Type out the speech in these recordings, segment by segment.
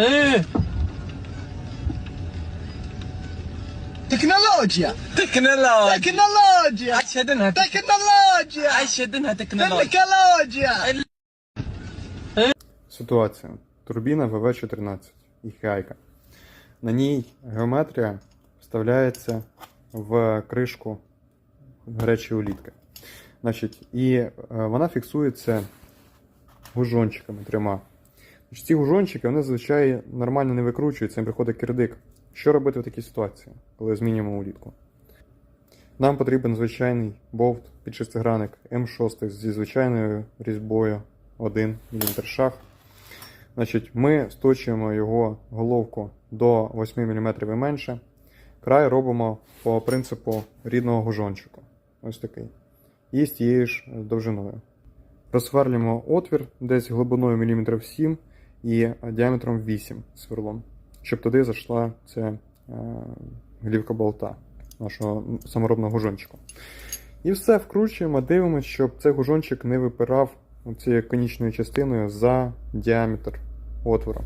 Е, تكنولوجيا Технологія. تكنولوجيا Ай, شدنها تكنولوجيا Ай, شدنها технологія. تكنولوجيا Ситуація. Турбіна ВВ-14 і гайка. На ній геометрія вставляється в кришку гарячої улітки. Значить, і е, вона фіксується гужончиками трьома. Ці гужончики вони зазвичай нормально не викручуються, їм приходить кирдик. Що робити в такій ситуації, коли змінюємо улітку? Нам потрібен звичайний болт під шестигранник М6 зі звичайною різьбою 1 мм шах. Значить, ми сточуємо його головку до 8 мм і менше. Край робимо по принципу рідного гужончику. Ось такий. І з тією ж довжиною. Розсверлюємо отвір десь глибиною мм 7 і діаметром 8 сверлом, щоб туди зайшла ця е, глівка болта нашого саморобного гужончику. І все вкручуємо, дивимося, щоб цей гужончик не випирав цією конічною частиною за діаметр отвору.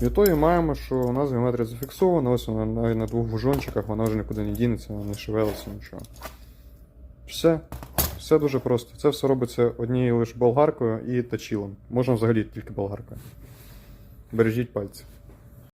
В ітогі маємо, що у нас геометрія зафіксована, ось вона навіть на двох гужончиках, вона вже нікуди не дінеться, вона не шевелиться нічого. Все. Все дуже просто. Це все робиться однією лише болгаркою і точилом. Можна взагалі тільки болгаркою. Бережіть пальці.